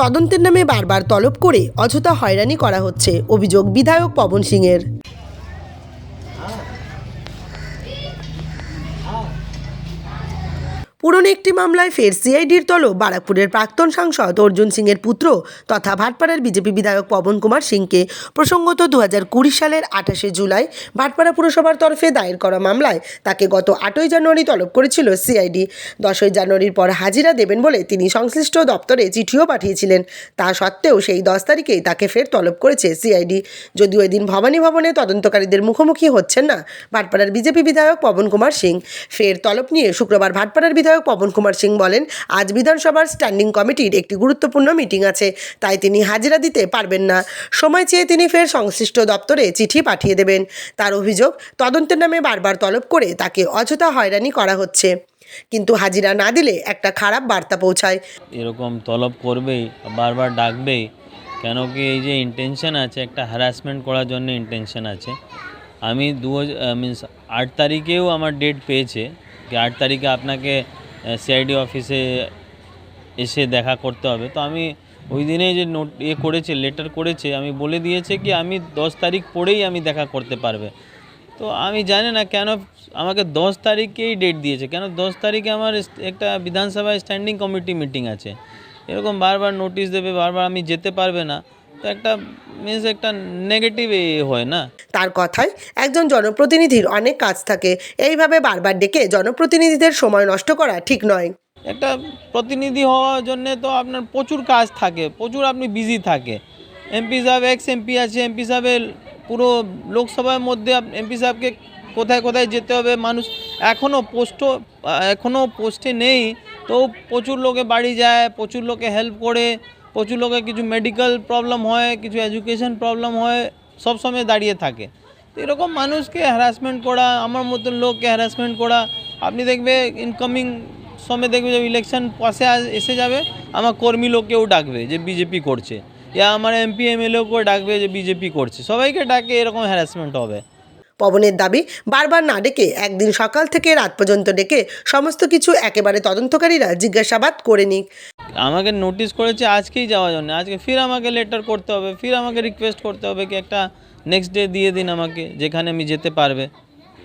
তদন্তের নামে বারবার তলব করে অযথা হয়রানি করা হচ্ছে অভিযোগ বিধায়ক পবন সিংয়ের। পুরনো একটি মামলায় ফের সিআইডির তলব বারাকপুরের প্রাক্তন সাংসদ অর্জুন সিংয়ের পুত্র তথা ভাটপাড়ার বিজেপি বিধায়ক পবন কুমার সিংকে প্রসঙ্গত দু কুড়ি সালের আঠাশে জুলাই ভাটপাড়া পুরসভার তরফে দায়ের করা মামলায় তাকে গত আটই জানুয়ারি তলব করেছিল সিআইডি। দশই জানুয়ারির পর হাজিরা দেবেন বলে তিনি সংশ্লিষ্ট দপ্তরে চিঠিও পাঠিয়েছিলেন। তা সত্ত্বেও সেই দশ তারিখেই তাকে ফের তলব করেছে সিআইডি। যদিও এদিন ভবানী ভবনে তদন্তকারীদের মুখোমুখি হচ্ছেন না ভাটপাড়ার বিজেপি বিধায়ক পবন কুমার সিং। ফের তলব নিয়ে শুক্রবার ভাটপাড়ার বিধায়ক পবন কুমার সিং বলেন, আজ বিধানসভার স্ট্যান্ডিং কমিটির একটি গুরুত্বপূর্ণ মিটিং আছে, তাই তিনি হাজিরা দিতে পারবেন না। সময় চেয়ে তিনি ফের সংশ্লিষ্ট দপ্তরে চিঠি পাঠিয়ে দেবেন। তার অভিযোগ, তদন্তের নামে বারবার তলব করে তাকে অযথা হয়রানি করা হচ্ছে। কিন্তু হাজিরা না দিলে একটা খারাপ বার্তা পৌঁছায়। এরকম তলব করবেই বারবার ডাকবেই কেন কি এই যে ইন্টেনশন আছে, একটা হ্যারাসমেন্ট করার জন্য ইন্টেনশন আছে। আমি দু মিনস আট তারিখেও আমার ডেট পেয়েছে। আট তারিখে আপনাকে সিআইডি অফিসে এসে দেখা করতে হবে। তো আমি ওই দিনে যে নোট ইয়ে করেছে লেটার করেছে, আমি বলে দিয়েছে কি, আমি দশ তারিখ পরেই আমি দেখা করতে পারবে। তো আমি জানি না কেন আমাকে দশ তারিখেই ডেট দিয়েছে। কেন দশ তারিখে আমার একটা বিধানসভায় স্ট্যান্ডিং কমিটি মিটিং আছে। এরকম বারবার নোটিশ দেবে, বারবার আমি যেতে পারবে না। তো একটা মিনস একটা নেগেটিভ হয় না? তার কথায় একজন জনপ্রতিনিধির অনেক কাজ থাকে। এইভাবে বারবার ডেকে জনপ্রতিনিধিদের সময় নষ্ট করা ঠিক নয়। একটা প্রতিনিধি হওয়ার জন্য তো আপনার প্রচুর কাজ থাকে প্রচুর আপনি বিজি থাকে। এমপি সাহেব এক্স এমপি আছে এমপি সাহেবের পুরো লোকসভার মধ্যে এমপি সাহেবকে কোথায় কোথায় যেতে হবে মানুষ এখনও পোস্ট এখনও পোস্টে নেই তো প্রচুর লোকে বাড়ি যায় প্রচুর লোকে হেল্প করে প্রচুর লোকে কিছু মেডিকেল প্রবলেম হয়, কিছু এডুকেশন প্রবলেম হয়, সব সময় দাঁড়িয়ে থাকে। তো এরকম মানুষকে হ্যারাসমেন্ট করা, আমার মতন লোককে হ্যারাসমেন্ট করা, আপনি দেখবে ইনকামিং সময় দেখবে যে ইলেকশন পাশে এসে যাবে, আমার কর্মী লোককেও ডাকবে যে বিজেপি করছে। ইয়া আমার এমপি এমএলএকেও ডাকবে যে বিজেপি করছে। সবাইকে ডাকে এরকম হ্যারাসমেন্ট হবে। পবনের দাবি, বারবার না ডেকে, একদিন সকাল থেকে রাত পর্যন্ত ডেকে, সমস্ত কিছু একেবারে তদন্তকারীরা জিজ্ঞাসাবাদ করে নিক। আমাকে নোটিশ করেছে আজকেই যাওয়ার জন্য। আজকে ফির আমাকে লেটার করতে হবে ফির আমাকে রিকোয়েস্ট করতে হবে কি একটা নেক্সট ডে দিয়ে দিন আমাকে যেখানে আমি যেতে পারবে।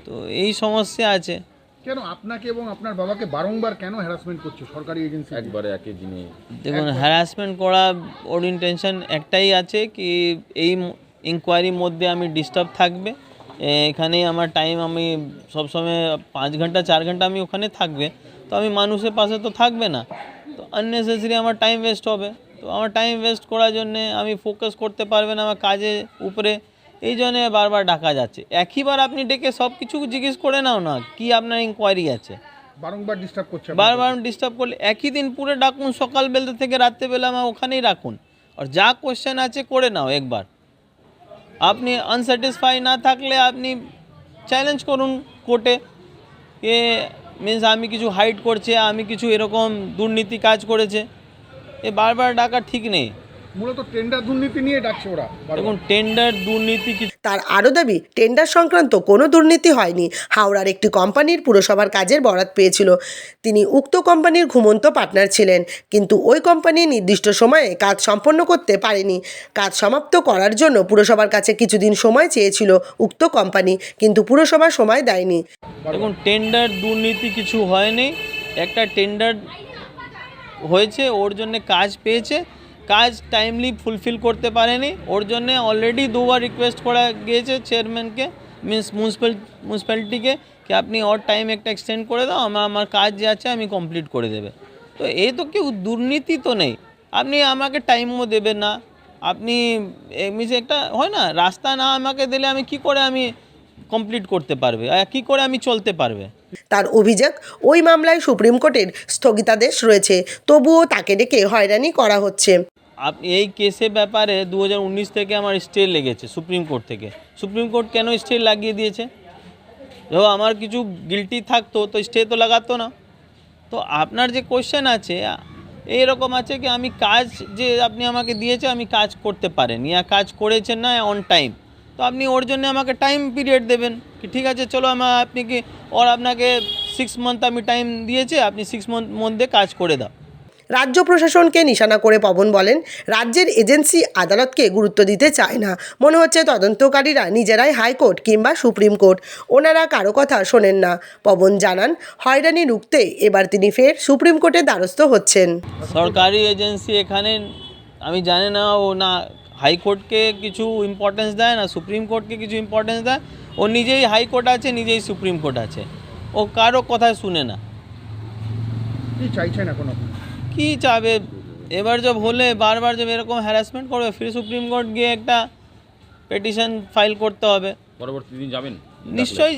তো এই সমস্যা আছে। কেন? আপনাকে এবং আপনার বাবাকে বারংবার কেন হ্যারাসমেন্ট করছে সরকারি এজেন্সি একবারে একই জিনিস। দেখুন হ্যারাসমেন্ট করা ওর ইন্টেনশন একটাই আছে কি এই ইনকোয়ারির মধ্যে আমি ডিস্টার্ব থাকবে। এ, এখানেই আমার টাইম আমি সবসময় পাঁচ ঘণ্টা চার ঘণ্টা আমি ওখানে থাকবে। তো আমি মানুষের পাশে তো থাকবে না। আননেসেসারি আমার টাইম ওয়েস্ট হবে। তো আমার টাইম ওয়েস্ট করার জন্যে আমি ফোকাস করতে পারবেন আমার কাজে উপরে। এই জন্যে বারবার ডাকা যাচ্ছে। একইবার আপনি ডেকে সব কিছু জিজ্ঞেস করে নাও না কি আপনার ইনকোয়ারি আছে? বারংবার ডিস্টার্ব করছে। বারবার ডিস্টার্ব করলে একই দিন পুরো ডাকুন সকালবেলা থেকে রাত্রেবেলা আমার ওখানেই রাখুন। আর যা কোশ্চেন আছে করে নাও একবার। আপনি আনস্যাটিসফাই না থাকলে আপনি চ্যালেঞ্জ করুন কোর্টে এ মিন্স আমি কিছু হাইট করছে আমি কিছু এরকম দুর্নীতি কাজ করেছে এ বারবার ডাকা ঠিক নেই মূলত টেন্ডার দুর্নীতি নিয়ে ডাকছে ওরা। দেখুন টেন্ডার দুর্নীতি কিছু তার আরও দাবি টেন্ডার সংক্রান্ত কোনো দুর্নীতি হয়নি। হাওড়ার একটি কোম্পানির পুরসভার কাজের বরাত পেয়েছিল। তিনি উক্ত কোম্পানির ঘুমন্ত পার্টনার ছিলেন, কিন্তু ওই কোম্পানি নির্দিষ্ট সময়ে কাজ সম্পন্ন করতে পারেনি। কাজ সমাপ্ত করার জন্য পুরসভার কাছে কিছুদিন সময় চেয়েছিল উক্ত কোম্পানি, কিন্তু পুরসভা সময় দেয়নি। দেখুন টেন্ডার দুর্নীতি কিছু হয়নি। একটা টেন্ডার হয়েছে, ওর জন্য কাজ পেয়েছে। কাজ টাইমলি ফুলফিল করতে পারেনি। ওর জন্য অলরেডি দুবার রিকোয়েস্ট করা গিয়েছে চেয়ারম্যানকে মিন্স মিউনিসিপ্যাল মিউনিসিপ্যালিটিকে কি আপনি ওর টাইম একটা এক্সটেন্ড করে দাও, আমার আমার কাজ যে আছে আমি কমপ্লিট করে দেবে। তো এই তো কেউ দুর্নীতি তো নেই। আপনি আমাকে টাইমও দেবেন না। আপনি মিন্স একটা হয় না, রাস্তা না আমাকে দিলে আমি কি করে আমি কমপ্লিট করতে পারবে? আর কী করে আমি চলতে পারবে? তার অভিযোগ, ওই মামলায় সুপ্রিম কোর্টের স্থগিতাদেশ রয়েছে। তবুও তাকে ডেকে হয়রানি করা হচ্ছে। আপনি এই কেসের ব্যাপারে দু হাজার উনিশ থেকে আমার স্টে লেগেছে, সুপ্রিম কোর্ট থেকে। সুপ্রিম কোর্ট কেন স্টে লাগিয়ে দিয়েছে? ধরো আমার কিছু গিলটি থাকতো, তো স্টে তো লাগাতো না। তো আপনার যে কোশ্চেন আছে এই রকম আছে কি আমি কাজ যে আপনি আমাকে দিয়েছে আমি কাজ করতে পারেন ইয়া কাজ করেছেন না অন টাইম তো আপনি ওর জন্য আমাকে টাইম পিরিয়ড দেবেন। কি ঠিক আছে, চলো আমার আপনি কি ওর আপনাকে সিক্স মান্থ আমি টাইম দিয়েছে, আপনি সিক্স মান্থ মধ্যে কাজ করে দাও। রাজ্য প্রশাসনকে নিশানা করে পবন বলেন রাজ্যের এজেন্সি আদালতকে গুরুত্ব দিতে চায় না। মনে হচ্ছে তদন্তকারীরা নিজেরাই হাইকোর্ট কিংবা সুপ্রিম কোর্ট। ওনারা কারও কথা শোনেন না। পবন জানান হয়রানি রুখতে এবার তিনি ফের সুপ্রিম কোর্টের দ্বারস্থ হচ্ছেন। সরকারি এজেন্সি এখানে আমি জানি না ও না হাইকোর্টকে কিছু ইম্পর্টেন্স দেয় না সুপ্রিম কোর্টকে কিছু ইম্পর্টেন্স দেয়। ও নিজেই হাইকোর্ট আছে নিজেই সুপ্রিম কোর্ট আছে। ও কারও কথায় শুনে না। কি চাইছেন এখন? আপনি কি চাবে? এবার জব হলে বারবার জব এরকম হ্যারাসমেন্ট করবে ফির সুপ্রিম কোর্ট গিয়ে একটা পেটিশন ফাইল করতে হবে। পরবর্তী দিন যাবেন? নিশ্চয়ই